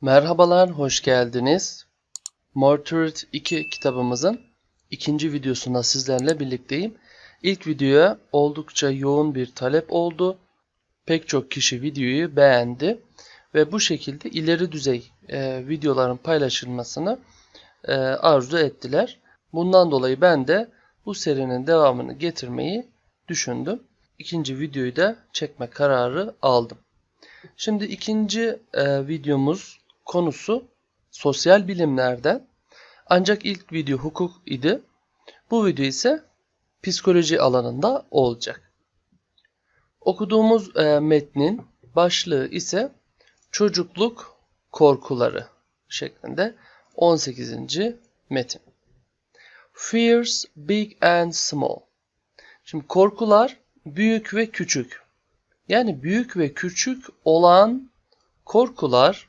Merhabalar, hoş geldiniz. Mortuary 2 kitabımızın ikinci videosunda sizlerle birlikteyim. İlk videoya oldukça yoğun bir talep oldu. Pek çok kişi videoyu beğendi ve bu şekilde ileri düzey e, videoların paylaşılmasını e, arzu ettiler. Bundan dolayı ben de bu serinin devamını getirmeyi düşündüm. İkinci videoyu da çekme kararı aldım. Şimdi ikinci e, videomuz konusu sosyal bilimlerden. Ancak ilk video hukuk idi. Bu video ise psikoloji alanında olacak. Okuduğumuz e, metnin başlığı ise çocukluk korkuları şeklinde 18. metin. Fears big and small. Şimdi korkular büyük ve küçük. Yani büyük ve küçük olan korkular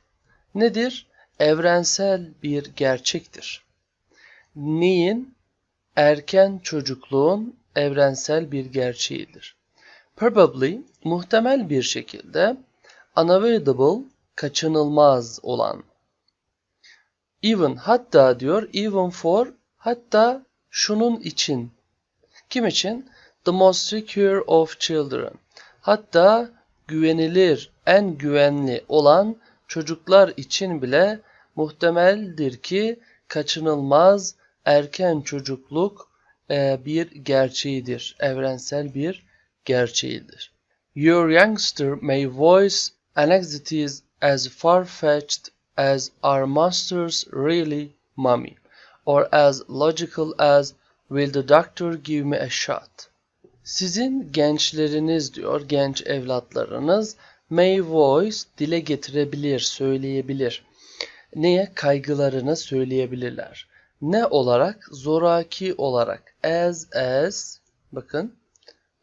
nedir? Evrensel bir gerçektir. Neyin? Erken çocukluğun evrensel bir gerçeğidir. Probably, muhtemel bir şekilde, unavoidable, kaçınılmaz olan. Even, hatta diyor, even for, hatta şunun için. Kim için? The most secure of children. Hatta güvenilir, en güvenli olan çocuklar için bile muhtemeldir ki kaçınılmaz erken çocukluk e, bir gerçeğidir, evrensel bir gerçeğidir. Your youngster may voice anxieties as far-fetched as our masters really, mommy, or as logical as will the doctor give me a shot. Sizin gençleriniz diyor, genç evlatlarınız may voice dile getirebilir, söyleyebilir. Neye? Kaygılarını söyleyebilirler. Ne olarak? Zoraki olarak. As, as, bakın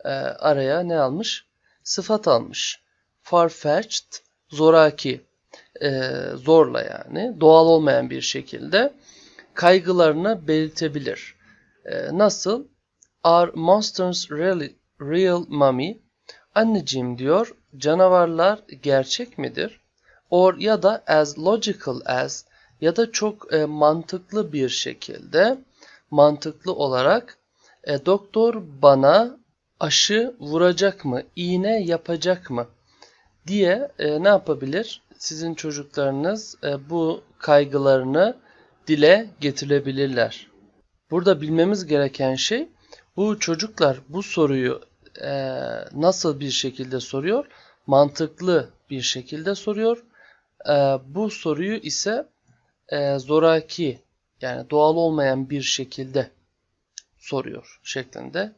e, araya ne almış? Sıfat almış. Far-fetched, zoraki, e, zorla yani, doğal olmayan bir şekilde kaygılarını belirtebilir. E, nasıl? Are monsters really, real mommy? Anneciğim diyor, canavarlar gerçek midir? Or ya da as logical as ya da çok e, mantıklı bir şekilde mantıklı olarak e, doktor bana aşı vuracak mı, iğne yapacak mı diye e, ne yapabilir? Sizin çocuklarınız e, bu kaygılarını dile getirebilirler. Burada bilmemiz gereken şey bu çocuklar bu soruyu e, nasıl bir şekilde soruyor? Mantıklı bir şekilde soruyor. E, bu soruyu ise e, zoraki yani doğal olmayan bir şekilde soruyor şeklinde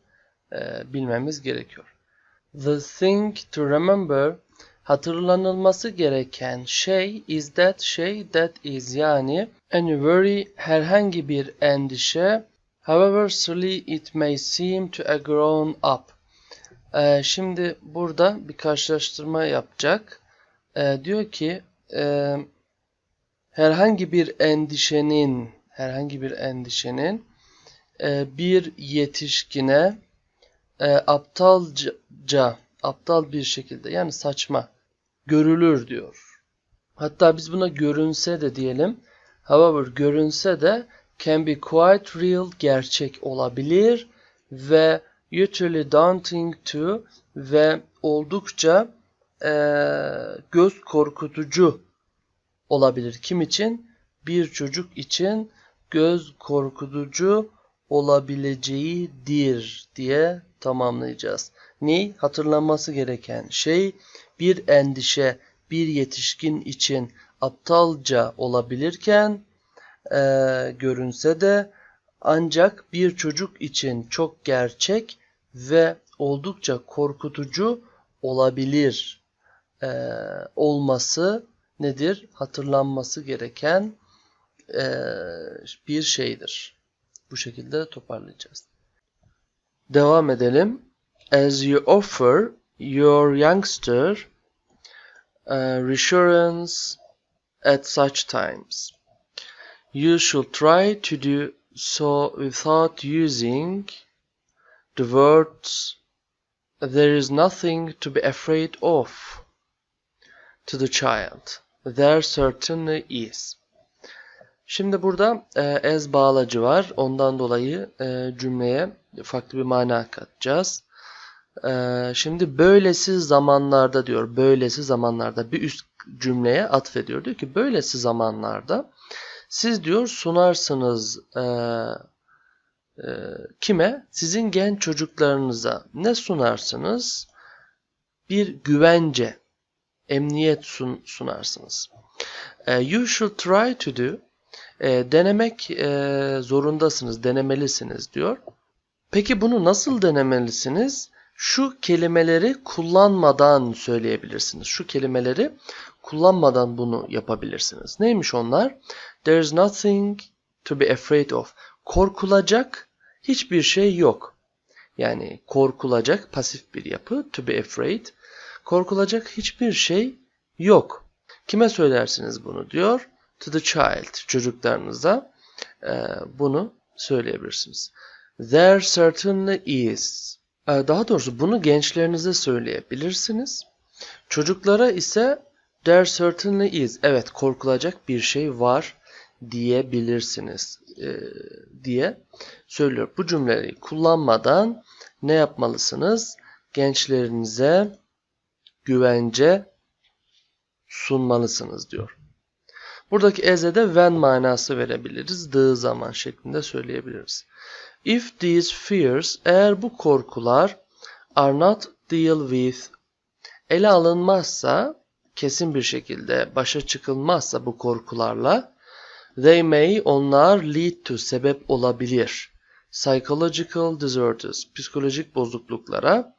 e, bilmemiz gerekiyor. The thing to remember hatırlanılması gereken şey is that şey that is yani any worry herhangi bir endişe however silly it may seem to a grown up. Ee, şimdi burada bir karşılaştırma yapacak. Ee, diyor ki e, herhangi bir endişenin herhangi bir endişenin e, bir yetişkine e, aptalca aptal bir şekilde yani saçma görülür diyor. Hatta biz buna görünse de diyelim. However görünse de can be quite real gerçek olabilir ve utterly daunting to ve oldukça e, göz korkutucu olabilir. Kim için? Bir çocuk için göz korkutucu olabileceğidir diye tamamlayacağız. Ne? Hatırlanması gereken şey bir endişe bir yetişkin için aptalca olabilirken e, görünse de ancak bir çocuk için çok gerçek ve oldukça korkutucu olabilir e, olması nedir? Hatırlanması gereken e, bir şeydir. Bu şekilde toparlayacağız. Devam edelim. As you offer your youngster uh, reassurance at such times, you should try to do so without using the words there is nothing to be afraid of to the child. There certainly is. Şimdi burada e, bağlacı var. Ondan dolayı e, cümleye farklı bir mana katacağız. E, şimdi böylesi zamanlarda diyor. Böylesi zamanlarda bir üst cümleye atfediyor. Diyor ki böylesi zamanlarda siz diyor sunarsınız e, e, kime? Sizin genç çocuklarınıza ne sunarsınız? Bir güvence, emniyet sun, sunarsınız. E, you should try to do. E, denemek e, zorundasınız, denemelisiniz diyor. Peki bunu nasıl denemelisiniz? Şu kelimeleri kullanmadan söyleyebilirsiniz. Şu kelimeleri kullanmadan bunu yapabilirsiniz. Neymiş onlar? There is nothing to be afraid of. Korkulacak hiçbir şey yok. Yani korkulacak pasif bir yapı. To be afraid. Korkulacak hiçbir şey yok. Kime söylersiniz bunu diyor? To the child. Çocuklarınıza e, bunu söyleyebilirsiniz. There certainly is. E, daha doğrusu bunu gençlerinize söyleyebilirsiniz. Çocuklara ise there certainly is. Evet korkulacak bir şey var diyebilirsiniz e, diye söylüyor. Bu cümleyi kullanmadan ne yapmalısınız? Gençlerinize güvence sunmalısınız diyor. Buradaki eze de when manası verebiliriz. Dığı zaman şeklinde söyleyebiliriz. If these fears, eğer bu korkular are not deal with, ele alınmazsa, kesin bir şekilde başa çıkılmazsa bu korkularla, they may, onlar lead to, sebep olabilir. Psychological disorders, psikolojik bozukluklara,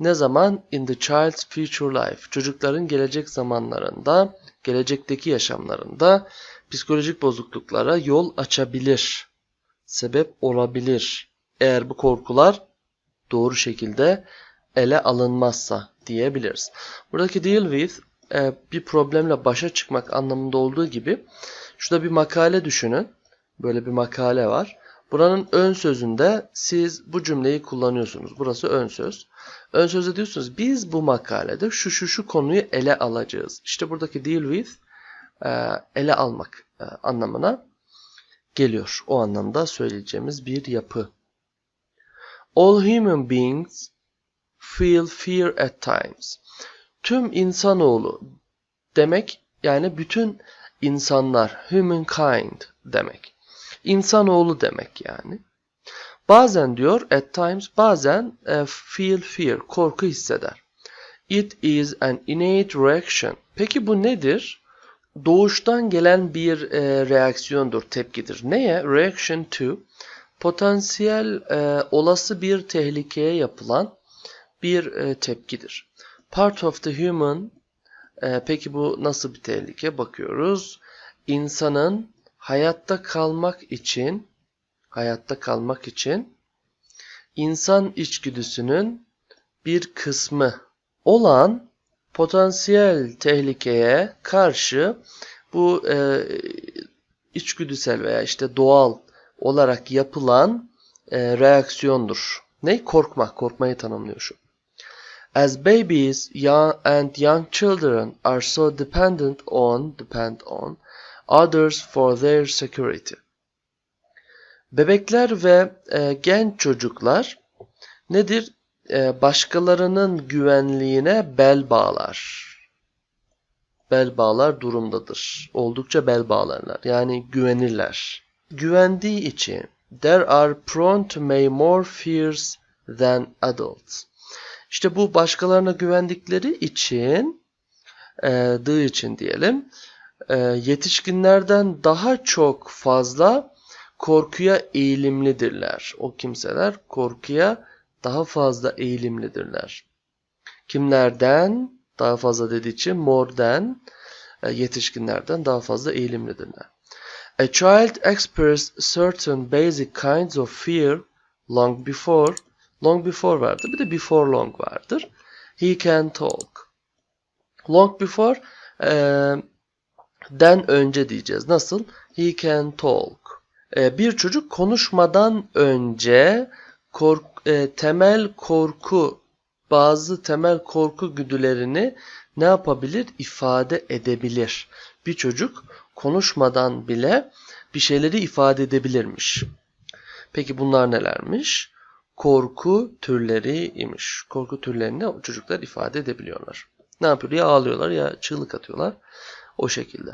ne zaman? In the child's future life, çocukların gelecek zamanlarında, gelecekteki yaşamlarında psikolojik bozukluklara yol açabilir sebep olabilir. Eğer bu korkular doğru şekilde ele alınmazsa diyebiliriz. Buradaki deal with e, bir problemle başa çıkmak anlamında olduğu gibi şurada bir makale düşünün. Böyle bir makale var. Buranın ön sözünde siz bu cümleyi kullanıyorsunuz. Burası ön söz. Ön sözde diyorsunuz biz bu makalede şu şu şu konuyu ele alacağız. İşte buradaki deal with e, ele almak e, anlamına geliyor. O anlamda söyleyeceğimiz bir yapı. All human beings feel fear at times. Tüm insanoğlu demek yani bütün insanlar humankind demek. İnsanoğlu demek yani. Bazen diyor at times bazen e, feel fear korku hisseder. It is an innate reaction. Peki bu nedir? doğuştan gelen bir e, reaksiyondur, tepkidir. Neye? Reaction to potansiyel e, olası bir tehlikeye yapılan bir e, tepkidir. Part of the human e, peki bu nasıl bir tehlike? Bakıyoruz. İnsanın hayatta kalmak için hayatta kalmak için insan içgüdüsünün bir kısmı olan potansiyel tehlikeye karşı bu e, içgüdüsel veya işte doğal olarak yapılan e, reaksiyondur. Ne? Korkmak. Korkmayı tanımlıyor şu. As babies young and young children are so dependent on, depend on others for their security. Bebekler ve e, genç çocuklar nedir? E, başkalarının güvenliğine bel bağlar. Bel bağlar durumdadır. Oldukça bel bağlarlar. Yani güvenirler. Güvendiği için there are prone to may more fears than adults. İşte bu başkalarına güvendikleri için e, dığı için diyelim e, yetişkinlerden daha çok fazla korkuya eğilimlidirler. O kimseler korkuya daha fazla eğilimlidirler. Kimlerden? Daha fazla dediği için more'den e, yetişkinlerden daha fazla eğilimlidirler. A child expressed certain basic kinds of fear long before long before vardır. Bir de before long vardır. He can talk. Long before e, den önce diyeceğiz. Nasıl? He can talk. E, bir çocuk konuşmadan önce kork, e, temel korku bazı temel korku güdülerini ne yapabilir? İfade edebilir. Bir çocuk konuşmadan bile bir şeyleri ifade edebilirmiş. Peki bunlar nelermiş? Korku türleri imiş. Korku türlerini çocuklar ifade edebiliyorlar. Ne yapıyor? Ya ağlıyorlar ya çığlık atıyorlar. O şekilde.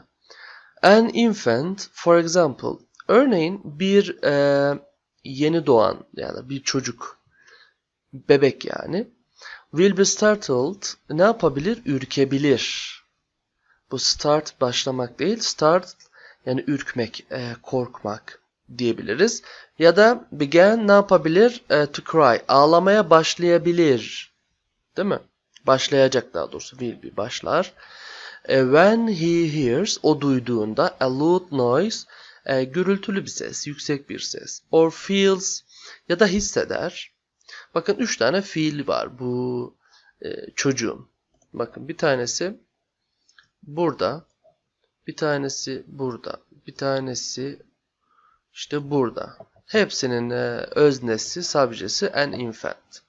An infant, for example, örneğin bir e, yeni doğan yani bir çocuk, bebek yani, will be startled, ne yapabilir? Ürkebilir. Bu start başlamak değil, start yani ürkmek, e, korkmak diyebiliriz. Ya da began ne yapabilir? E, to cry, ağlamaya başlayabilir. Değil mi? Başlayacak daha doğrusu, will be başlar. E, when he hears, o duyduğunda a loud noise, e, gürültülü bir ses, yüksek bir ses. Or feels ya da hisseder. Bakın üç tane fiil var bu e, çocuğun. Bakın bir tanesi burada, bir tanesi burada, bir tanesi işte burada. Hepsinin e, öznesi, subjesi an infant.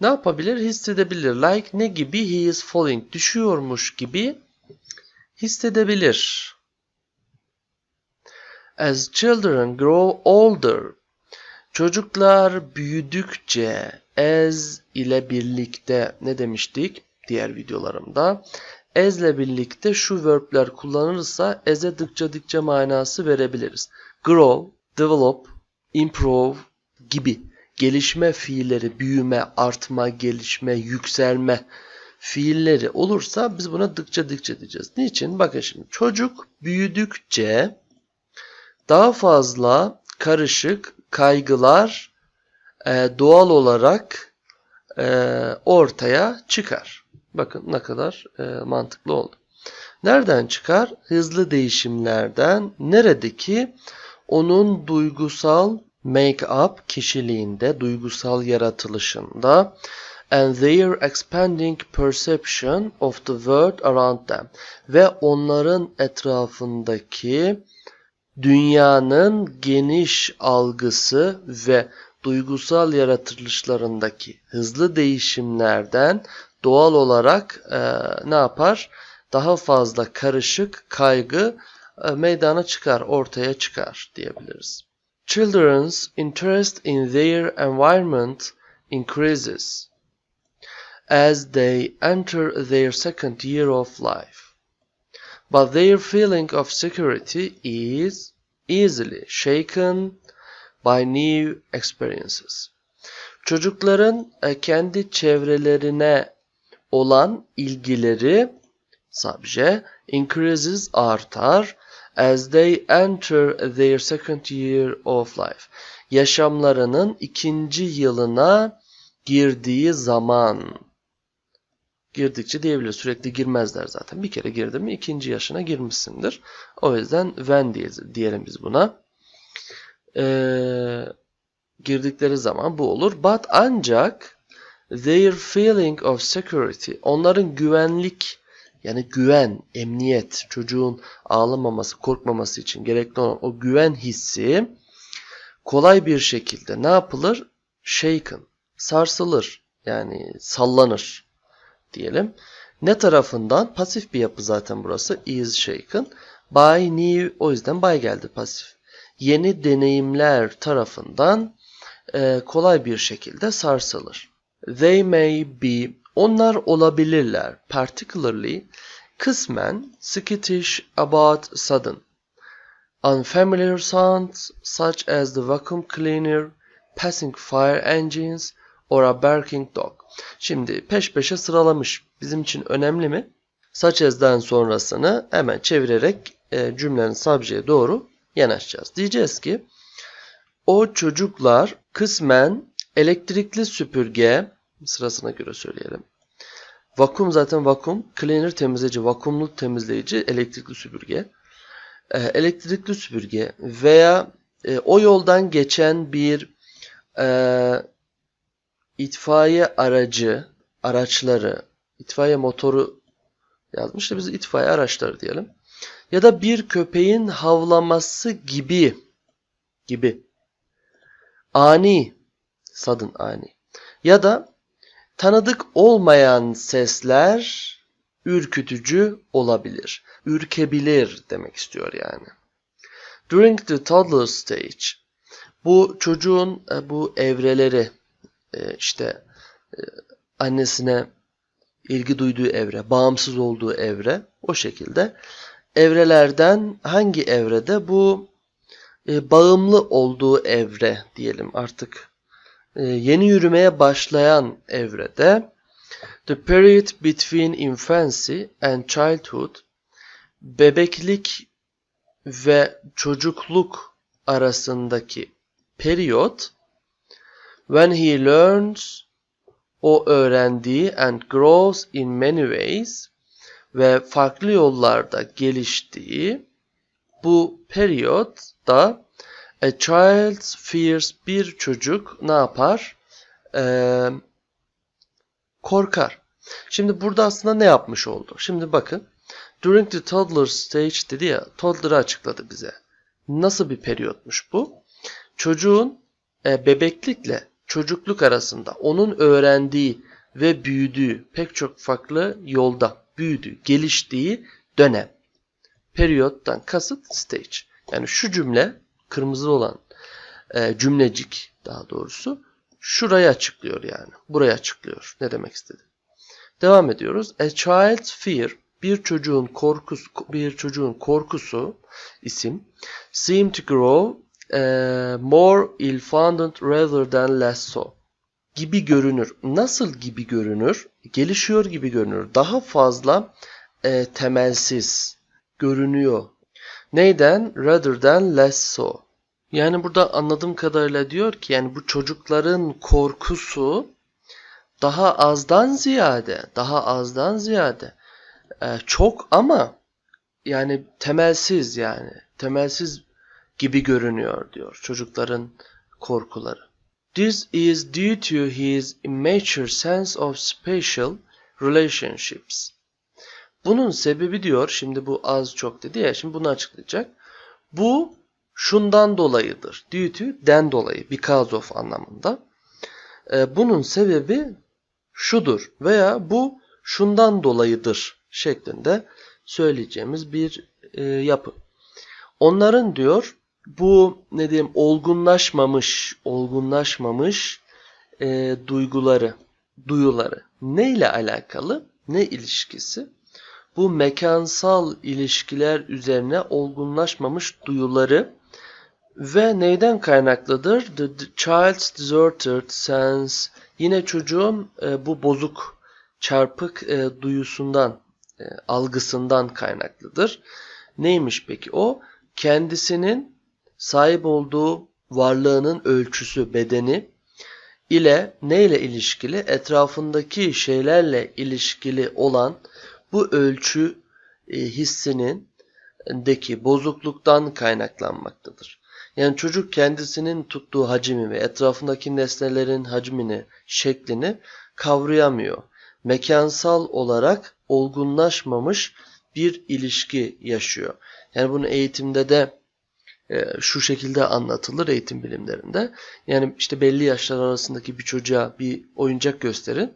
Ne yapabilir? Hissedebilir. Like ne gibi? He is falling. Düşüyormuş gibi hissedebilir. As children grow older. Çocuklar büyüdükçe as ile birlikte ne demiştik diğer videolarımda? İle birlikte şu verbler kullanılırsa as'e dıkça dıkça manası verebiliriz. Grow, develop, improve gibi gelişme fiilleri, büyüme, artma, gelişme, yükselme fiilleri olursa biz buna dıkça dıkça diyeceğiz. Niçin? Bakın şimdi çocuk büyüdükçe daha fazla karışık kaygılar e, doğal olarak e, ortaya çıkar. Bakın ne kadar e, mantıklı oldu. Nereden çıkar? Hızlı değişimlerden. Neredeki? Onun duygusal make-up kişiliğinde, duygusal yaratılışında and their expanding perception of the world around them ve onların etrafındaki dünyanın geniş algısı ve duygusal yaratılışlarındaki hızlı değişimlerden doğal olarak e, ne yapar? Daha fazla karışık kaygı e, meydana çıkar, ortaya çıkar diyebiliriz. Children's interest in their environment increases as they enter their second year of life. But their feeling of security is easily shaken by new experiences. Çocukların e, kendi çevrelerine olan ilgileri subje increases artar as they enter their second year of life. Yaşamlarının ikinci yılına girdiği zaman girdikçe diyebiliriz. Sürekli girmezler zaten. Bir kere girdin mi ikinci yaşına girmişsindir. O yüzden when diye, diyelim biz buna. Ee, girdikleri zaman bu olur. But ancak their feeling of security onların güvenlik yani güven, emniyet, çocuğun ağlamaması, korkmaması için gerekli olan o güven hissi kolay bir şekilde ne yapılır? Shaken, sarsılır. Yani sallanır diyelim. Ne tarafından? Pasif bir yapı zaten burası. Is shaken. By new. O yüzden by geldi pasif. Yeni deneyimler tarafından e, kolay bir şekilde sarsılır. They may be. Onlar olabilirler. Particularly kısmen skittish about sudden. Unfamiliar sounds such as the vacuum cleaner, passing fire engines or a barking dog. Şimdi peş peşe sıralamış. Bizim için önemli mi? Such as'den sonrasını hemen çevirerek e, cümlenin subjeye doğru yanaşacağız. Diyeceğiz ki o çocuklar kısmen elektrikli süpürge sırasına göre söyleyelim. Vakum zaten vakum. Cleaner temizleyici, vakumlu temizleyici, elektrikli süpürge. Ee, elektrikli süpürge veya e, o yoldan geçen bir e, itfaiye aracı, araçları, itfaiye motoru yazmış da biz itfaiye araçları diyelim. Ya da bir köpeğin havlaması gibi gibi ani, sudden ani. Ya da Tanıdık olmayan sesler ürkütücü olabilir. Ürkebilir demek istiyor yani. During the toddler stage bu çocuğun e, bu evreleri e, işte e, annesine ilgi duyduğu evre, bağımsız olduğu evre o şekilde. Evrelerden hangi evrede bu bağımlı olduğu evre diyelim artık yeni yürümeye başlayan evrede the period between infancy and childhood bebeklik ve çocukluk arasındaki periyot when he learns o öğrendiği and grows in many ways ve farklı yollarda geliştiği bu periyotta a child's fears bir çocuk ne yapar? Ee, korkar. Şimdi burada aslında ne yapmış oldu? Şimdi bakın. During the toddler stage dedi ya, toddler'ı açıkladı bize. Nasıl bir periyotmuş bu? Çocuğun e, bebeklikle çocukluk arasında onun öğrendiği ve büyüdüğü pek çok farklı yolda büyüdüğü, geliştiği dönem. Periyottan kasıt stage. Yani şu cümle kırmızı olan e, cümlecik daha doğrusu şurayı açıklıyor yani. Burayı açıklıyor. Ne demek istedi? Devam ediyoruz. A child's fear bir çocuğun korkusu bir çocuğun korkusu isim seem to grow uh, more ill-founded rather than less so gibi görünür. Nasıl gibi görünür? Gelişiyor gibi görünür. Daha fazla e, temelsiz görünüyor. Neyden? Rather than less so. Yani burada anladığım kadarıyla diyor ki yani bu çocukların korkusu daha azdan ziyade, daha azdan ziyade e, çok ama yani temelsiz yani temelsiz gibi görünüyor diyor çocukların korkuları. This is due to his immature sense of spatial relationships. Bunun sebebi diyor, şimdi bu az çok dedi ya, şimdi bunu açıklayacak. Bu şundan dolayıdır. Due to, den dolayı, because of anlamında. Ee, bunun sebebi şudur veya bu şundan dolayıdır şeklinde söyleyeceğimiz bir e, yapı. Onların diyor bu ne diyeyim olgunlaşmamış, olgunlaşmamış e, duyguları, duyuları ne ile alakalı, ne ilişkisi? Bu mekansal ilişkiler üzerine olgunlaşmamış duyuları ve neyden kaynaklıdır? The, child's deserted sense yine çocuğun e, bu bozuk, çarpık e, duyusundan, e, algısından kaynaklıdır. Neymiş peki o? Kendisinin sahip olduğu varlığının ölçüsü, bedeni ile ne ile ilişkili? Etrafındaki şeylerle ilişkili olan bu ölçü e, hissinin deki bozukluktan kaynaklanmaktadır. Yani çocuk kendisinin tuttuğu hacmi ve etrafındaki nesnelerin hacmini, şeklini kavrayamıyor. Mekansal olarak olgunlaşmamış bir ilişki yaşıyor. Yani bunu eğitimde de e, şu şekilde anlatılır eğitim bilimlerinde. Yani işte belli yaşlar arasındaki bir çocuğa bir oyuncak gösterin.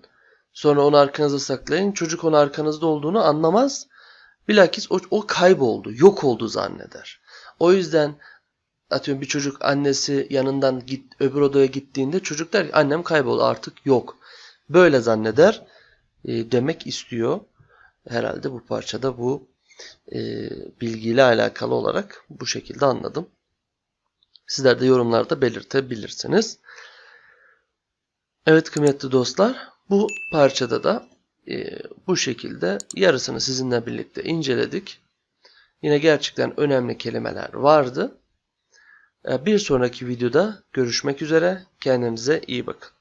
Sonra onu arkanıza saklayın. Çocuk onun arkanızda olduğunu anlamaz. Bilakis o, o kayboldu, yok oldu zanneder. O yüzden atıyorum bir çocuk annesi yanından git, öbür odaya gittiğinde çocuk der ki annem kayboldu artık yok. Böyle zanneder e, demek istiyor. Herhalde bu parçada bu e, bilgiyle alakalı olarak bu şekilde anladım. Sizler de yorumlarda belirtebilirsiniz. Evet kıymetli dostlar bu parçada da e, bu şekilde yarısını sizinle birlikte inceledik. Yine gerçekten önemli kelimeler vardı. E, bir sonraki videoda görüşmek üzere. Kendinize iyi bakın.